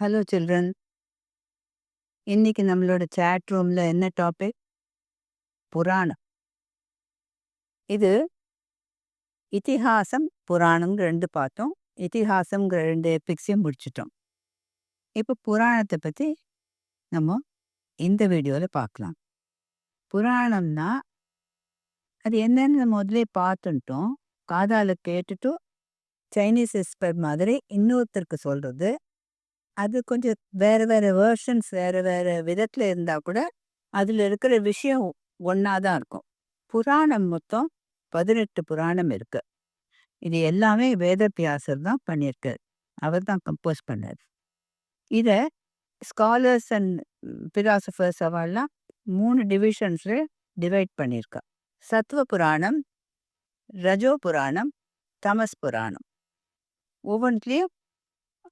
Hello children இன்னைக்கு நம்மளோட chat ரூம்ல என்ன டாபிக் புராணம். இது இத்திஹாசம் புராணம்ங்கிற ரெண்டு பார்த்தோம். இத்திஹாசம்ங்கிற ரெண்டு எபிக்ஸையும் முடிச்சிட்டோம். இப்போ புராணத்தை பற்றி நம்ம இந்த வீடியோவில் பார்க்கலாம். புராணம்னா அது என்னன்னு முதலே பார்த்துட்டோம். காதால் கேட்டுட்டு சைனீஸ் எஸ்பர் மாதிரி இன்னொருத்தருக்கு சொல்கிறது அது கொஞ்சம் வேற வேற வேர்ஷன்ஸ் வேற வேற விதத்துல இருந்தா கூட அதுல இருக்கிற விஷயம் ஒன்னா தான் இருக்கும். புராணம் மொத்தம் பதினெட்டு புராணம் இருக்கு. இது எல்லாமே வேதவியாசர் தான் பண்ணியிருக்காரு. அவர் தான் கம்போஸ் பண்ணார். இத ஸ்காலர்ஸ் அண்ட் பிலாசபர்ஸ் அவெல்லாம் மூணு டிவிஷன்ஸ்ல டிவைட் பண்ணியிருக்கா. சத்துவ புராணம் ரஜோ புராணம் தமஸ் புராணம். ஒவ்வொன்றிலையும்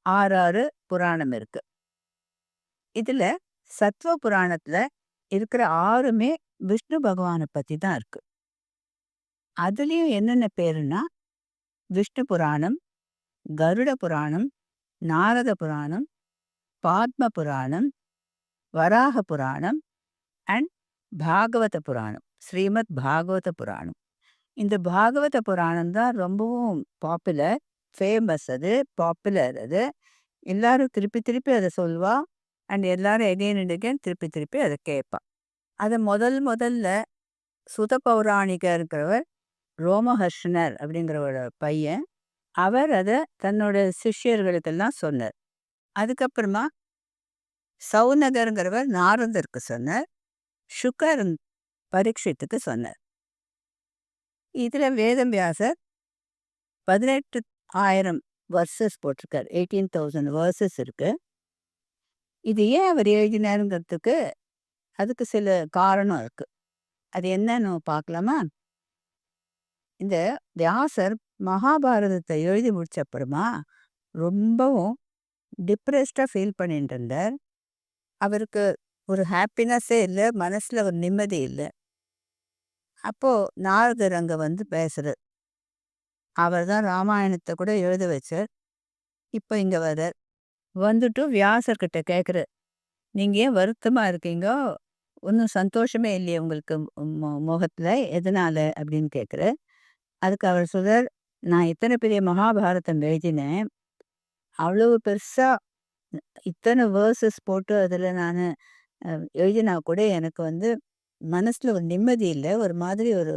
ஆறு ஆறு புராணம் இருக்கு. இதுல சத்வ புராணத்துல இருக்கிற ஆறுமே விஷ்ணு பகவானை பத்தி தான் இருக்கு. அதுலயும் என்னென்ன பேருன்னா விஷ்ணு புராணம் கருட புராணம் நாரத புராணம் பாத்ம புராணம் வராக புராணம் அண்ட் பாகவத புராணம் ஸ்ரீமத் பாகவத புராணம். இந்த பாகவத புராணம் தான் ரொம்பவும் பாப்புலர். ஃபேமஸ் அது பாப்புலர் அது. எல்லாரும் திருப்பி திருப்பி அதை சொல்வா அண்ட் எல்லாரும் எகைன் அண்ட் எகைன் திருப்பி திருப்பி அதை கேட்பா. அதை முதல் முதல்ல சுத பௌராணிகர் இருக்கிறவர் ரோமஹர்ஷனர் அப்படிங்கிறவரோட பையன். அவர் அதை தன்னோட சிஷ்யர்களுக்கெல்லாம் சொன்னார். அதுக்கப்புறமா சௌநகருங்கிறவர் நாரதருக்கு சொன்னார். சுகர் பரீட்சத்துக்கு சொன்னார். இதில் வேதவியாசர் பதினெட்டு ஆயிரம் வர்சஸ் போட்டிருக்கார். எயிட்டீன் தௌசண்ட் வேர்சஸ் இருக்கு. இது ஏன் அவர் எழுதினாருங்கிறதுக்கு அதுக்கு சில காரணம் இருக்கு. அது என்னன்னு பார்க்கலாமா? இந்த வியாசர் மகாபாரதத்தை எழுதி முடிச்ச அப்புறமா ரொம்பவும் டிப்ரெஸ்டாக ஃபீல் பண்ணிட்டு இருந்தார். அவருக்கு ஒரு ஹாப்பினஸ்ஸே இல்லை மனசில் ஒரு நிம்மதி இல்லை. அப்போது நாரதர் அங்கே வந்து பேசுகிறார் அவர் தான் ராமாயணத்தை கூட எழுத வச்சார். இப்போ இங்கே வர்றார். வந்துட்டு வியாசர்கிட்ட கேட்குற நீங்கள் ஏன் வருத்தமாக இருக்கீங்க? ஒன்றும் சந்தோஷமே இல்லையே உங்களுக்கு முகத்தில். எதனால்? அப்படின்னு கேட்குற அதுக்கு அவர் சொல்கிறார் நான் இத்தனை பெரிய மகாபாரதம் எழுதினேன். அவ்வளவு பெருசாக இத்தனை வேர்சஸ் போட்டு அதில் நான் எழுதினா கூட எனக்கு வந்து மனசில் ஒரு நிம்மதி இல்லை. ஒரு மாதிரி ஒரு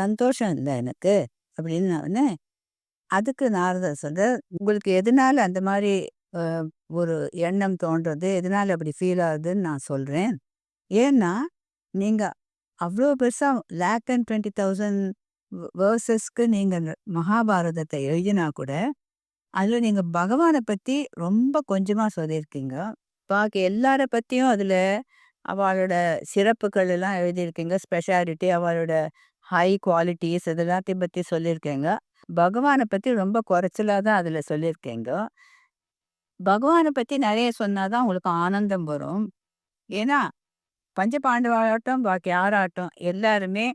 சந்தோஷம் இல்லை எனக்கு. அப்படின்னு நான் அதுக்கு நாரதர் சொல்றார் உங்களுக்கு எதனால அந்த மாதிரி ஒரு எண்ணம் தோன்றது? எதனால அப்படி ஃபீல் ஆகுதுன்னு நான் சொல்றேன். ஏன்னா நீங்க அவ்வளோ பெருசா லேக் அண்ட் டுவெண்ட்டி தௌசண்ட் வேர்சஸ்க்கு நீங்க மகாபாரதத்தை எழுதினா கூட அதுல நீங்க பகவானை பத்தி ரொம்ப கொஞ்சமா சொல்லியிருக்கீங்க. பாக்கி எல்லார பத்தியும் அதுல அவளோட சிறப்புகள் எல்லாம் எழுதியிருக்கீங்க. ஸ்பெஷாலிட்டி அவளோட ஹை குவாலிட்டிஸ் இதெல்லாத்தையும் பத்தி சொல்லியிருக்கேங்க. பகவானை பத்தி ரொம்ப குறைச்சலாக தான் அதுல சொல்லியிருக்கேங்க. பகவானை பத்தி நிறைய சொன்னாதான் உங்களுக்கு ஆனந்தம் வரும். ஏன்னா பஞ்ச பாண்டவாகட்டும் பாக்கி யாராகட்டும் எல்லாருமே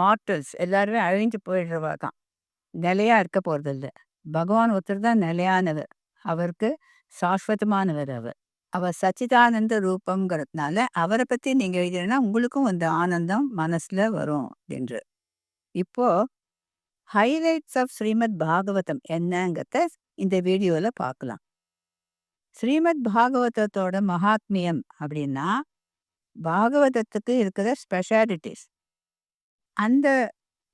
மார்டல்ஸ் எல்லாருமே அழிஞ்சு போயிடுறவா தான். நிலையா இருக்க போறதில்ல. பகவான் ஒருத்தர் தான் நிலையானவர். அவருக்கு சாஸ்வதமானவர் அவர். அவர் சச்சிதானந்த ரூபம்ங்கிறதுனால அவரை பத்தி நீங்க எழுதினா உங்களுக்கும் அந்த ஆனந்தம் மனசுல வரும் என்று. இப்போ ஹைலைட்ஸ் ஆஃப் ஸ்ரீமத் பாகவதம் என்னங்கிறத இந்த வீடியோல பார்க்கலாம் ஸ்ரீமத் பாகவதத்தோட மகாத்மியம் அப்படின்னா பாகவதத்துக்கு இருக்கிற ஸ்பெஷாலிட்டிஸ் அந்த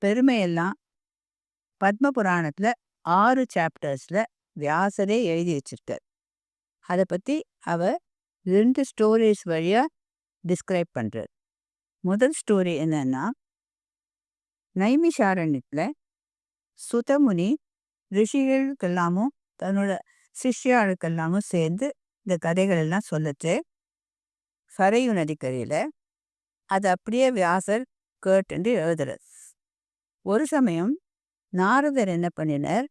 பெருமையெல்லாம் பத்ம புராணத்துல ஆறு சாப்டர்ஸ்ல வியாசரே எழுதி வச்சிருக்கார். அதை பத்தி அவர் ரெண்டு ஸ்டோரிஸ் வழியா டிஸ்கிரைப் பண்ணுறார் முதல் ஸ்டோரி என்னன்னா நைமிஷாரண்யத்தில் சுதமுனி ரிஷிகளுக்கெல்லாமும் தன்னோட சிஷ்யாளுக்கெல்லாமும் சேர்ந்து இந்த கதைகள் எல்லாம் சொல்லிட்டு சரையு நதிக்கரையில். அது அப்படியே வியாசர் கேட்டு எழுதுறார். ஒரு சமயம் நாரதர் என்ன பண்ணினார்?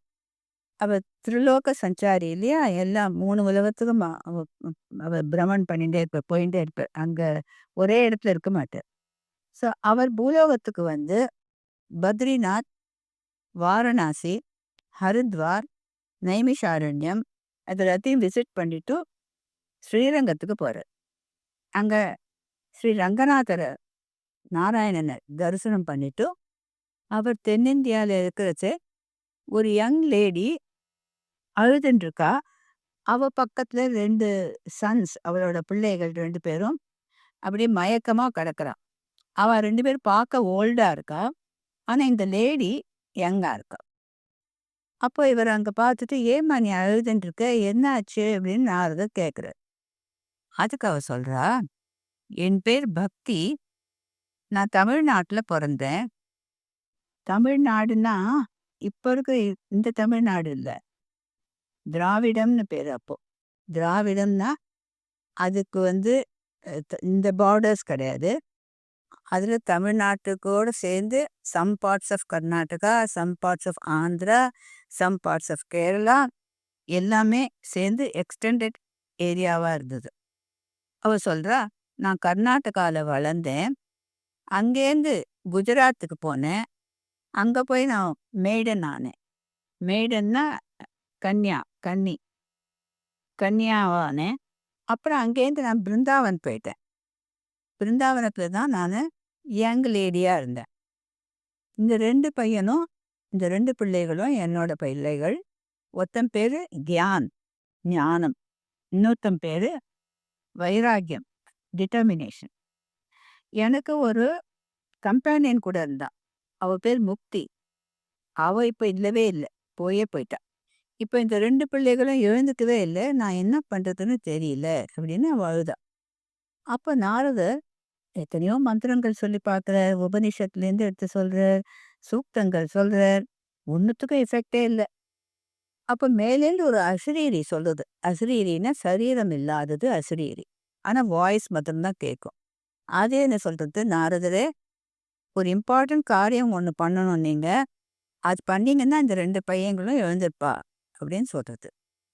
அவர் திருலோக சஞ்சாரி இல்லையா? எல்லாம் மூணு உலகத்துக்கும் அவர் பிரமன் பண்ணிட்டே இருப்பார் போயிட்டே இருப்பார் அங்க ஒரே இடத்துல இருக்க மாட்டார் ஸோ அவர் பூலோகத்துக்கு வந்து பத்ரிநாத் வாரணாசி ஹரித்வார் நைமிஷாரண்யம் அது எல்லாத்தையும் விசிட் பண்ணிட்டு ஸ்ரீரங்கத்துக்கு போகிறார் அங்கே ஸ்ரீ ரங்கநாதரை நாராயணனை தரிசனம் பண்ணிட்டு அவர் தென்னிந்தியாவில் இருக்கிறச்சே ஒரு யங் லேடி அழுதுன்ட்ருக்கா அவ பக்கத்துல ரெண்டு சன்ஸ் அவளோட பிள்ளைகள் ரெண்டு பேரும் அப்படியே மயக்கமா கிடக்குறான் அவ ரெண்டு பேரும் பார்க்க ஓல்டா இருக்கா. ஆனா இந்த லேடி யங்கா இருக்கா. அப்போ இவர் அங்க பார்த்துட்டு ஏமா நீ அழுதுன்னு இருக்க என்ன ஆச்சு அப்படின்னு நாரத கேட்குறாரு அதுக்கு அவ சொல்றா என் பேர் பக்தி. நான் தமிழ்நாட்டுல பிறந்தேன். தமிழ்நாடுன்னா இப்போ இருக்க இந்த தமிழ்நாடு இல்லை. திராவிடம்னு பேர் அப்போ. திராவிடம்னா அதுக்கு வந்து இந்த பார்டர்ஸ் கிடையாது. அதில் தமிழ்நாட்டுக்கோடு சேர்ந்து some parts of Karnataka some parts of Andhra some parts of Kerala எல்லாமே சேர்ந்து எக்ஸ்டெண்டட் ஏரியாவாக இருந்தது. அவ சொல்கிறா நான் கர்நாடகாவில் வளர்ந்தேன். அங்கேருந்து குஜராத்துக்கு போனேன். அங்கே போய் நான் மெய்டன் ஆனேன். மெய்டன்னா கன்யா கன்னி. கன்யாவானே அப்புறம் அங்கேருந்து நான் பிருந்தாவன் போயிட்டேன். பிருந்தாவனத்தில் தான் நான் யங் லேடியாக இருந்தேன். இந்த ரெண்டு பையனும் இந்த ரெண்டு பிள்ளைகளும் என்னோட பிள்ளைகள். ஒருத்தன் பேர் கியான் ஞானம். இன்னொருத்தன் பேர் வைராக்கியம் டிட்டர்மினேஷன் எனக்கு ஒரு கம்பேனியன் கூட இருந்தான். அவ பேர் முக்தி. அவ இப்போ இல்லவே இல்லை. போயே போயிட்டா. இப்போ இந்த ரெண்டு பிள்ளைகளும் எழுந்துக்கவே இல்லை. நான் என்ன பண்ணுறதுன்னு தெரியல அப்படின்னு அவ அழுதா. அப்போ நாரதர் எத்தனையோ மந்திரங்கள் சொல்லி பார்க்குறார் உபனிஷத்துலேருந்து எடுத்து சொல்கிறார் சூக்தங்கள் சொல்கிறார் ஒன்றுத்துக்கும் எஃபெக்டே இல்லை. அப்போ மேலேருந்து ஒரு அசிரீரி சொல்லுது. அசிரீரின்னா சரீரம் இல்லாதது அசிரீரி. ஆனால் வாய்ஸ் மட்டும்தான் கேட்கும். அதே என்ன சொல்கிறது நாரதரே ஒரு இம்பார்ட்டன்ட் காரியம் ஒன்று பண்ணணும் நீங்கள் அது பண்ணீங்கன்னா இந்த ரெண்டு பையங்களும் எழுந்திருப்பா. அப்படின்னு சொல்கிறது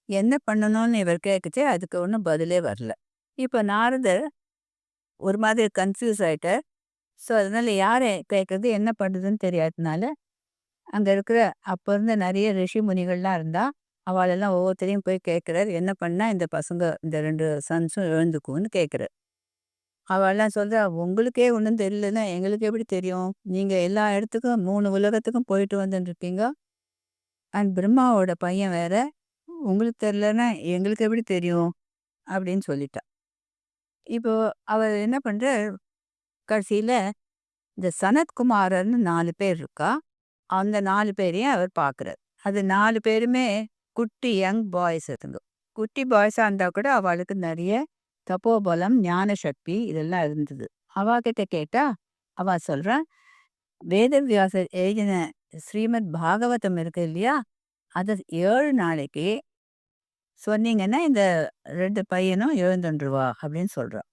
என்ன பண்ணணும்னு இவர் கேட்குச்சு அதுக்கு ஒன்றும் பதிலே வரல. இப்போ நாரதர் ஒரு மாதிரி கன்ஃபியூஸ் ஆகிட்டார் ஸோ அதனால் யாரை கேட்குறது என்ன பண்ணுறதுன்னு தெரியாததுனால அங்கே இருக்கிற அப்போ இருந்த நிறைய ரிஷி முனிகள்லாம் இருந்தால் அவளெல்லாம் ஒவ்வொருத்தரையும் போய் கேட்குறாரு என்ன பண்ணால் இந்த பசங்க இந்த ரெண்டு சன்ஸும் எழுந்துக்கும்னு கேட்குறாரு அவெல்லாம் சொல்கிறா உங்களுக்கே ஒன்றும் தெரியலன்னா எங்களுக்கு எப்படி தெரியும்? நீங்கள் எல்லா இடத்துக்கும் மூணு உலகத்துக்கும் போயிட்டு வந்துட்டுருக்கீங்க அண்ட் பிரம்மாவோட பையன் வேற உங்களுக்கு தெரிலன்னா எங்களுக்கு எப்படி தெரியும்? அப்படின்னு சொல்லிட்டா. இப்போ அவர் என்ன பண்ற கடைசியில் இந்த சனத்குமாரர்னு நாலு பேர் இருக்கா? அந்த நாலு பேரையும் அவர் பார்க்குறார் அது நாலு பேருமே குட்டி யங் பாய்ஸ் இருந்தோம் குட்டி பாய்ஸாக இருந்தால் கூட அவளுக்கு நிறைய தப்போபலம் ஞான சக்தி இதெல்லாம் இருந்தது. அவகிட்ட கேட்டா அவ சொல்கிறான் வேதவியாசர் எழுதின ஸ்ரீமத் பாகவதம் இருக்கு இல்லையா? அது ஏழு நாளைக்கு சொன்னீங்கன்னா இந்த ரெண்டு பையனும் எழுந்துருவா அப்படின்னு சொல்றான்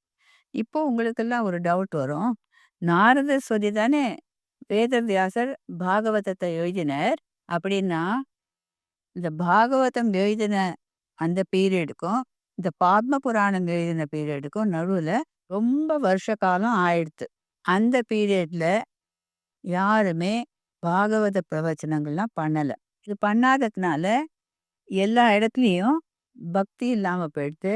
இப்போ உங்களுக்கெல்லாம் ஒரு டவுட் வரும். நாரதர் சொல்லி தானே வேதவியாசர் பாகவதத்தை எழுதினர். அப்படின்னா இந்த பாகவதம் எழுதின அந்த பீரியடுக்கும் இந்த பாத்ம புராணம் எழுதின பீரியடுக்கும் நடுவில் ரொம்ப வருஷ காலம் ஆயிடுத்து. அந்த பீரியட்ல யாருமே பாகவத பிரவச்சனங்கள்லாம் பண்ணலை. இது பண்ணாததுனால எல்லா இடத்துலையும் பக்தி இல்லாமல் போயிடுத்து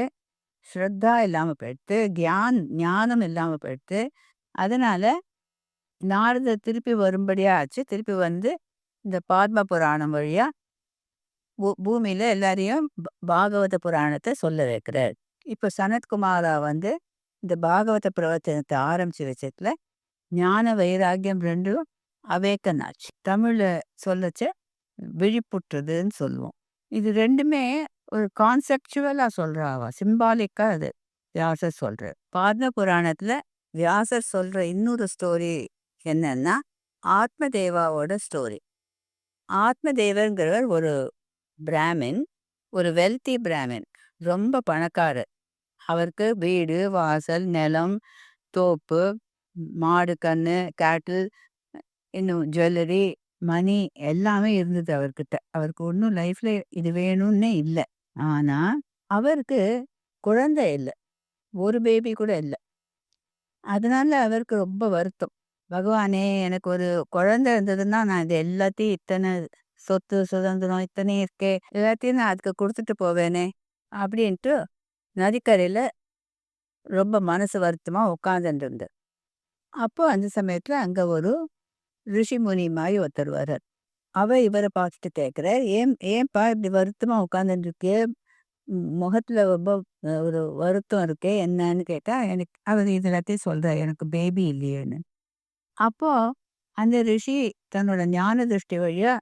ஸ்ரத்தா இல்லாமல் போயிட்டு கியான் ஞானம் இல்லாமல் போயிடுத்து அதனால நாரத திருப்பி வரும்படியா ஆச்சு திருப்பி வந்து இந்த பாத்ம புராணம் வழியா பூமியில எல்லாரையும் பாகவத புராணத்தை சொல்ல வைக்கிறார். இப்போ சனத்குமாரா வந்து இந்த பாகவத பிரவச்சனத்தை ஆரம்பிச்சு வச்சதுல ஞான வைராக்கியம் ரெண்டும் அவேக்கனாச்சு. தமிழில் சொல்லச்ச விழிப்புற்றுதுன்னு சொல்லுவோம். இது ரெண்டுமே ஒரு கான்செப்டுவலா சொல்றாவா சிம்பாலிக்கா அது. வியாசர் சொல்றார் பாத்ம புராணத்துல வியாசர் சொல்ற இன்னொரு ஸ்டோரி என்னன்னா ஆத்மதேவாவோட ஸ்டோரி ஆத்மதேவர்ங்கிறவர் ஒரு பிராமின் ஒரு வெல்தி பிராமின். ரொம்ப பணக்காரர். அவருக்கு வீடு வாசல் நிலம் தோப்பு மாடு கன்று கேட்டில் இன்னும் ஜுவல்லரி மணி எல்லாமே இருந்தது அவர்கிட்ட. அவருக்கு ஒன்றும் லைஃப்ல இது வேணும்னே இல்லை. ஆனா அவருக்கு குழந்தை இல்லை. ஒரு பேபி கூட இல்லை. அதனால அவருக்கு ரொம்ப வருத்தம். பகவானே எனக்கு ஒரு குழந்தை இருந்ததுன்னா நான் இது எல்லாத்தையும் இத்தனை சொத்து சுதந்திரம் இத்தனையும் இருக்கே எல்லாத்தையும் நான் அதுக்கு கொடுத்துட்டு போவேனே அப்படின்ட்டு நதிக்கரையில் ரொம்ப மனசு வருத்தமாக உட்காந்துட்டு இருந்தார். அப்போ அந்த சமயத்தில் அங்கே ஒரு ரிஷி முனி ஒருத்தர் வர்றார். அவ இவரை பார்த்துட்டு கேட்குறார் ஏன் ஏன்பா இப்படி வருத்தமாக உட்காந்துருக்கே முகத்தில் ரொம்ப ஒரு வருத்தம் இருக்கே என்னன்னு கேட்டால் எனக்கு அவர் இது எல்லாத்தையும் சொல்கிறார் எனக்கு பேபி இல்லையேன்னு. அப்போ அந்த ரிஷி தன்னோட ஞான திருஷ்டி வழியா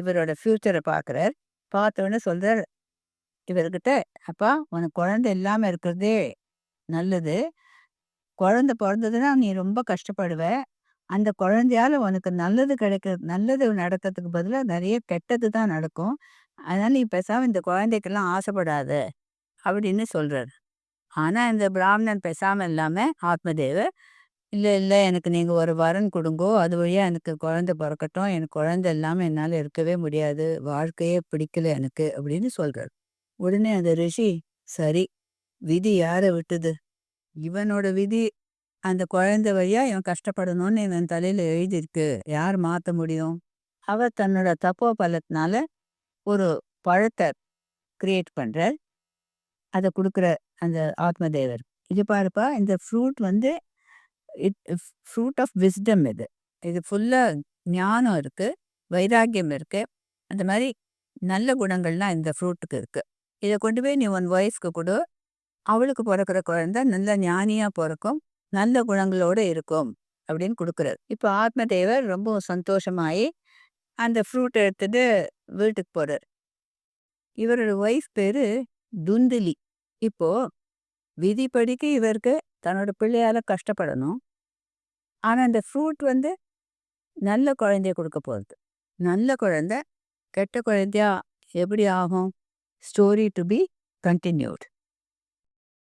இவரோட ஃப்யூச்சரை பார்க்குறார் பார்த்தோன்னே சொல்கிறார் இவர்கிட்ட அப்பா உனக்கு குழந்தை இல்லாமல் இருக்கிறதே நல்லது. குழந்தை பிறந்ததுன்னா நீ ரொம்ப கஷ்டப்படுவ. அந்த குழந்தையால உனக்கு நல்லது கிடைக்க நல்லது நடக்கிறதுக்கு பதிலாக நிறைய கெட்டது தான் நடக்கும். அதனால நீ பேசாம இந்த குழந்தைக்கெல்லாம் ஆசைப்படாத அப்படின்னு சொல்றாரு. ஆனா இந்த பிராமணன் பேசாம இல்லாம ஆத்மதேவர் இல்லை இல்லை எனக்கு நீங்கள் ஒரு வரன் கொடுங்கோ அது வழியாக எனக்கு குழந்தை பிறக்கட்டும். எனக்கு குழந்தை இல்லாமல் என்னால் இருக்கவே முடியாது. வாழ்க்கையே பிடிக்கல எனக்கு அப்படின்னு சொல்கிறார் உடனே அந்த ரிஷி சரி விதி யாரை விட்டுது? இவனோட விதி அந்த குழந்தை வழியா இவன் கஷ்டப்படணும்னு இவன் தலையில எழுதியிருக்கு. யார் மாத்த முடியும்? அவ தன்னோட தப்போ பலத்தினால ஒரு பழத்தை கிரியேட் பண்றார் அதை கொடுக்குற அந்த ஆத்மதேவர். இது பாருப்பா இந்த ஃப்ரூட் வந்து ஃப்ரூட் ஆஃப் விஸ்டம் இது. இது ஃபுல்லாக ஞானம் இருக்கு வைராக்கியம் இருக்கு. அந்த மாதிரி நல்ல குணங்கள்லாம் இந்த ஃப்ரூட்டுக்கு இருக்கு. இதை கொண்டு போய் நீ உன் ஒய்ஃப்க்கு கொடு. அவளுக்கு பிறக்கிற குழந்த நல்ல ஞானியாக பிறக்கும். நல்ல குணங்களோட இருக்கும் அப்படின்னு கொடுக்குறாரு. இப்போ ஆத்மதேவர் ரொம்ப சந்தோஷமாயி அந்த ஃப்ரூட் எடுத்துட்டு வீட்டுக்கு போறாரு. இவரோட ஒய்ஃப் பேரு துந்துலி. இப்போ விதிப்படிக்கு இவருக்கு தன்னோட பிள்ளையால கஷ்டப்படணும். ஆனா அந்த ஃப்ரூட் வந்து நல்ல குழந்தைய கொடுக்க போகிறது நல்ல குழந்தை கெட்ட குழந்தையா எப்படி ஆகும்? Story to be continued